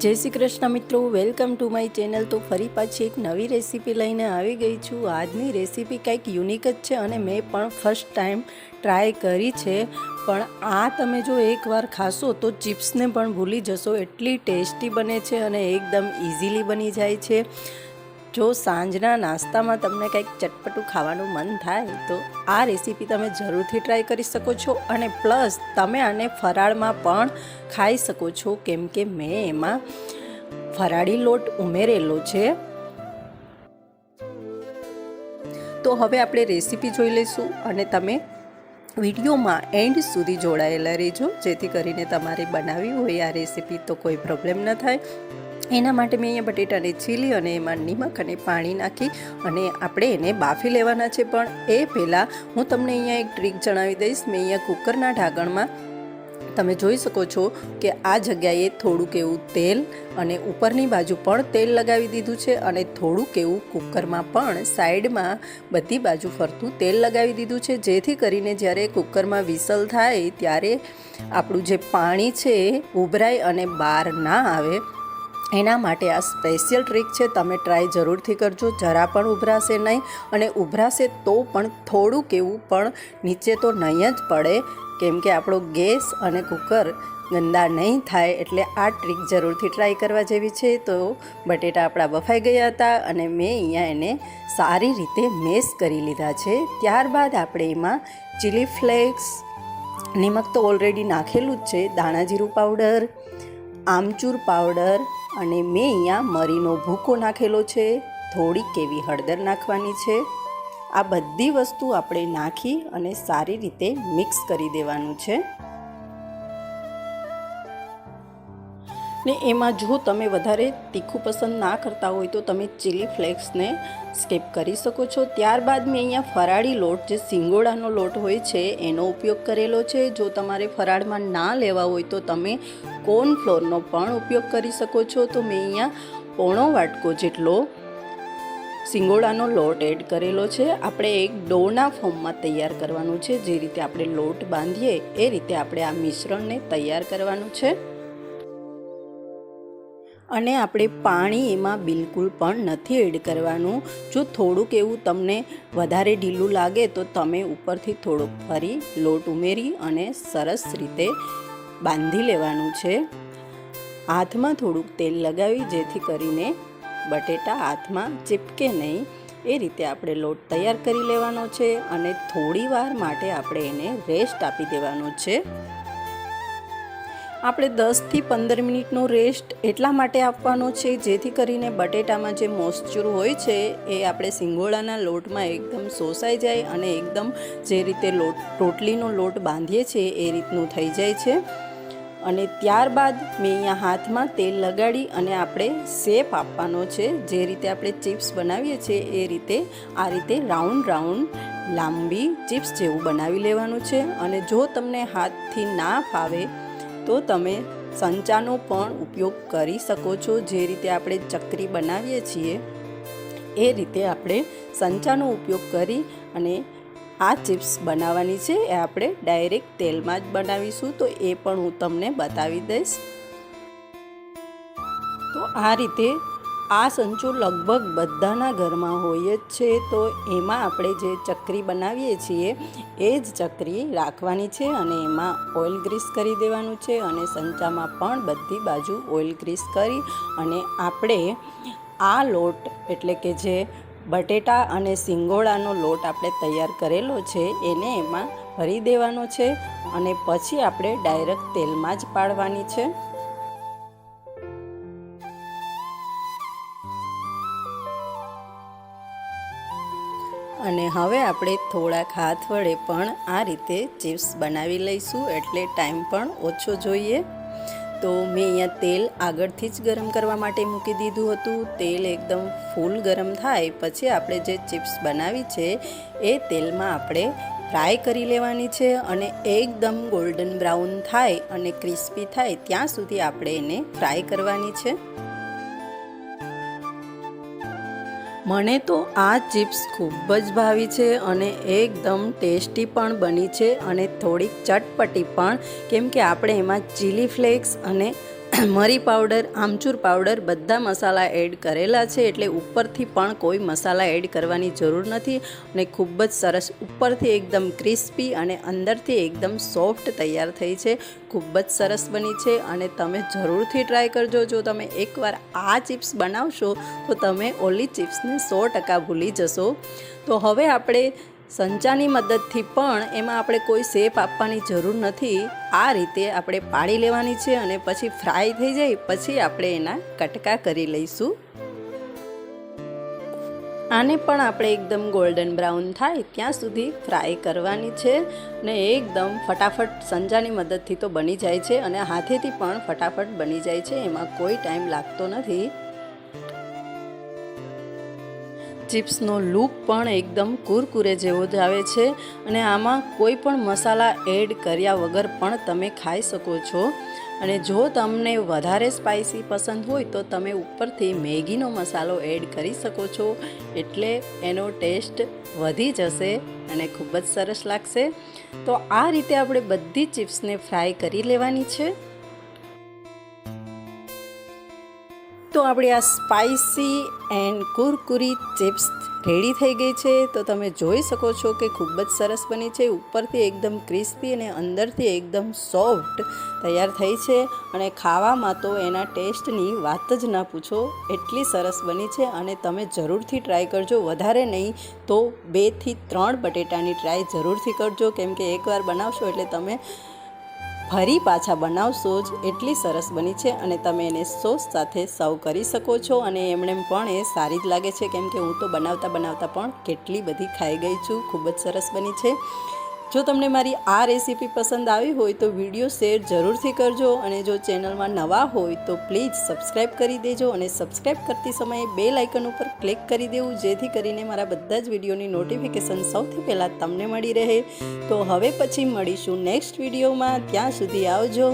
જય શ્રી કૃષ્ણ મિત્રો welcome to my channel તો ફરી પાછી એક નવી રેસીપી લઈને આવી ગઈ છું. આજની રેસીપી કંઈક યુનિક જ છે અને મેં પણ ફર્સ્ટ ટાઈમ ટ્રાય કરી છે. પણ આ તમે જો એકવાર ખાશો તો ચિપ્સને પણ ભૂલી જશો. એટલી ટેસ્ટી બને છે અને એકદમ ઇઝીલી બની જાય છે. જો સાંજના નાસ્તામાં તમને કંઈક ચટપટું ખાવાનું મન થાય, તો આ રેસીપી તમે જરૂરથી ટ્રાય કરી શકો છો અને પ્લસ તમે આને ફરાળમાં પણ ખાઈ શકો છો. કેમ કે મેં એમાં ફરાળી લોટ ઉમેરેલો છે. તો હવે આપણે રેસીપી જોઈ લઈશું અને તમે વિડીયોમાં એન્ડ સુધી જોડાયેલા રહેજો, જેથી કરીને તમારે બનાવવી હોય આ રેસીપી, તો કોઈ પ્રોબ્લેમ ન થાય. એના માટે મેં અહીંયા બટેટાને છીલી અને એમાં નિમક અને પાણી નાખી અને આપણે એને બાફી લેવાના છે. પણ એ પહેલાં હું તમને અહીંયા એક ટ્રીક જણાવી દઈશ. મેં અહીંયા કુકરના ઢાંકણમાં તમે જોઈ શકો છો કે આ જગ્યાએ થોડુંક એવું તેલ અને ઉપરની બાજુ પણ તેલ લગાવી દીધું છે અને થોડુંક એવું કુકરમાં પણ સાઈડમાં બધી બાજુ ફરતું તેલ લગાવી દીધું છે. જેથી કરીને જ્યારે કુકરમાં વિસલ થાય ત્યારે આપણું જે પાણી છે ઉભરાય અને બહાર ના આવે. એના માટે આ સ્પેશિયલ ટ્રીક છે, તમે ટ્રાય જરૂરથી કરજો, જરા પણ ઉભરાશે નહીં અને ઉભરાશે તો પણ થોડુંક એવું પણ નીચે તો નહીં જ પડે, કેમ કે આપણો ગેસ અને કુકર ગંદા નહીં થાય એટલે આ ટ્રીક જરૂરથી ટ્રાય કરવા જેવી છે. તો બટેટા આપણા બફાઈ ગયા હતા અને મેં અહીંયા એને સારી રીતે મેશ કરી લીધા છે. ત્યારબાદ આપણે એમાં ચીલી ફ્લેક્સ, નિમક તો ઓલરેડી નાખેલું જ છે દાણા જીરું પાવડર, આમચૂર પાવડર અને મેં અહીંયા મરીનો ભૂકો નાખેલો છે, થોડીક એવી હળદર નાખવાની છે. આ બધી વસ્તુ આપણે નાખી અને સારી રીતે મિક્સ કરી દેવાનું છે. ને એમાં જો તમે વધારે તીખું પસંદ ના કરતા હોય તો તમે ચીલી ફ્લેક્સને સ્કીપ કરી શકો છો. ત્યારબાદ મેં અહીંયા ફરાળી લોટ, જે સિંગોડાનો લોટ હોય છે, એનો ઉપયોગ કરેલો છે. જો તમારે ફરાળમાં ના લેવા હોય તો તમે કોર્નફ્લોરનો પણ ઉપયોગ કરી શકો છો. તો મેં અહીંયા પોણો વાટકો જેટલો સિંગોડાનો લોટ એડ કરેલો છે. આપણે એક ડોના ફોર્મમાં તૈયાર કરવાનું છે. જે રીતે આપણે લોટ બાંધીએ, એ રીતે આપણે આ મિશ્રણને તૈયાર કરવાનું છે. અને આપણે પાણી એમાં બિલકુલ પણ નથી એડ કરવાનું. જો થોડુંક એવું તમને વધારે ઢીલું લાગે તો તમે ઉપરથી થોડુંક ફરી લોટ ઉમેરી અને સરસ રીતે બાંધી લેવાનું છે. હાથમાં થોડુંક તેલ લગાવી જેથી કરીને બટેટા હાથમાં ચીપકે નહીં. એ રીતે આપણે લોટ તૈયાર કરી લેવાનો છે અને થોડી વાર માટે આપણે એને રેસ્ટ આપી દેવાનો છે. આપણે દસથી પંદર મિનિટનો રેસ્ટ એટલા માટે આપવાનો છે, જેથી કરીને બટેટામાં જે મોઇસ્ચર હોય છે, એ આપણે સિંગોળાના લોટમાં એકદમ શોષાઈ જાય અને એકદમ જે રીતે લોટ, રોટલીનો લોટ બાંધીએ છીએ એ રીતનું થઈ જાય છે. અને ત્યારબાદ મેં અહીંયા હાથમાં તેલ લગાડી અને આપણે શેપ આપવાનો છે, જે રીતે આપણે ચિપ્સ બનાવીએ છીએ, એ રીતે આ રીતે રાઉન્ડ રાઉન્ડ લાંબી ચિપ્સ જેવું બનાવી લેવાનું છે. અને જો તમને હાથથી ના ફાવે તો તમે સંચાનો પણ ઉપયોગ કરી શકો છો. જે રીતે આપણે ચકરી બનાવીએ છીએ, એ રીતે આપણે સંચાનો ઉપયોગ કરી અને આ ચિપ્સ બનાવવાની છે. એ આપણે ડાયરેક્ટ તેલમાં જ બનાવીશું. તો એ પણ હું તમને બતાવી દઈશ. તો આ રીતે આ સંચુ લગભગ બધાના ઘરમાં હોય જ છે, તો એમાં આપણે જે ચકરી બનાવીએ છીએ, એ જ ચકરી રાખવાની છે અને એમાં ઓઇલ ગ્રીસ કરી દેવાનું છે અને સંચામાં પણ બધી બાજુ ઓઇલ ગ્રીસ કરી અને આપણે આ લોટ, એટલે કે જે બટેટા અને સિંગોળાનો લોટ આપણે તૈયાર કરેલો છે, એને એમાં ભરી દેવાનો છે અને પછી આપણે ડાયરેક્ટ તેલમાં જ પાડવાની છે. અને હવે આપણે થોડાક હાથ વડે પણ આ રીતે ચિપ્સ બનાવી લઈશું, એટલે ટાઈમ પણ ઓછો જોઈએ. તો મેં અહીંયા તેલ આગળથી જ ગરમ કરવા માટે મૂકી દીધું હતું. તેલ એકદમ ફૂલ ગરમ થાય, પછી આપણે જે ચિપ્સ બનાવી છે, એ તેલમાં આપણે ફ્રાય કરી લેવાની છે અને એકદમ ગોલ્ડન બ્રાઉન થાય અને ક્રિસ્પી થાય, ત્યાં સુધી આપણે એને ફ્રાય કરવાની છે. મને તો આ ચિપ્સ ખૂબ જ ભાવી છે અને એકદમ ટેસ્ટી પણ બની છે અને થોડીક ચટપટી પણ, કેમ કે આપણે એમાં ચીલી ફ્લેક્સ અને મરી પાવડર, આમચૂર પાવડર બધા મસાલા એડ કરેલા છે એટલે ઉપરથી પણ કોઈ મસાલા એડ કરવાની જરૂર નથી અને ખૂબ જ સરસ ઉપરથી એકદમ ક્રિસ્પી અને અંદરથી એકદમ સોફ્ટ તૈયાર થઈ છે. ખૂબ જ સરસ બની છે અને તમે જરૂરથી ટ્રાય કરજો. જો તમે એકવાર આ ચિપ્સ બનાવશો તો તમે ઓલી ચિપ્સને સો ટકા ભૂલી જશો. તો હવે આપણે સંચાની મદદથી પણ એમાં આપણે કોઈ શેપ આપવાની જરૂર નથી. આ રીતે આપણે પાડી લેવાની છે અને પછી ફ્રાય થઈ જાય પછી આપણે એના કટકા કરી લઈશું. આને પણ આપણે એકદમ ગોલ્ડન બ્રાઉન થાય ત્યાં સુધી ફ્રાય કરવાની છે ને એકદમ ફટાફટ સંજાની મદદથી તો બની જાય છે અને હાથેથી પણ ફટાફટ બની જાય છે. એમાં કોઈ ટાઈમ લાગતો નથી. ચિપ્સનો લુક પણ એકદમ કુરકુરે જેવો જ આવે છે અને આમાં કોઈ પણ મસાલા એડ કર્યા વગર પણ તમે ખાઈ શકો છો. અને જો તમને વધારે સ્પાઇસી પસંદ હોય તો તમે ઉપરથી મેગીનો મસાલો એડ કરી શકો છો, એટલે એનો ટેસ્ટ વધી જશે અને ખૂબ જ સરસ લાગશે. તો આ રીતે આપણે બધી ચિપ્સને ફ્રાય કરી લેવાની છે. તો આપણી આ સ્પાઇસી એન્ડ કુરકુરી ચિપ્સ રેડી થઈ ગઈ છે. તો તમે જોઈ શકો છો કે ખૂબ જ સરસ બની છે. ઉપરથી એકદમ ક્રિસ્પી અને અંદરથી એકદમ સોફ્ટ તૈયાર થઈ છે. અને ખાવામાં તો એના ટેસ્ટની વાત જ ના પૂછો, એટલી સરસ બની છે અને તમે જરૂરથી ટ્રાય કરજો. વધારે નહીં, તો બેથી ત્રણ બટેટાની ટ્રાય જરૂરથી કરજો. કેમ કે એકવાર બનાવશો એટલે તમે ફરી પાછા બનાવશો જ એટલી સરસ બની છે અને તમે એને સોસ સાથે સર્વ કરી શકો છો અને એમણે પણ એ સારી જ લાગે છે. કેમ કે હું તો બનાવતા બનાવતા પણ કેટલી બધી ખાઈ ગઈ છું. ખૂબ જ સરસ બની છે. જો તમને મારી આ રેસીપી પસંદ આવી હોય તો વીડિયો શેર જરૂરથી કરજો અને જો ચેનલમાં નવા હોય તો પ્લીઝ સબસ્ક્રાઈબ કરી દેજો અને સબસ્ક્રાઈબ કરતી સમયે બે લાઇકન ઉપર ક્લિક કરી દેવું, જેથી કરીને મારા બધા જ વિડીયોની નોટિફિકેશન સૌથી પહેલાં તમને મળી રહે. તો હવે પછી મળીશું નેક્સ્ટ વિડીયોમાં. ત્યાં સુધી આવજો.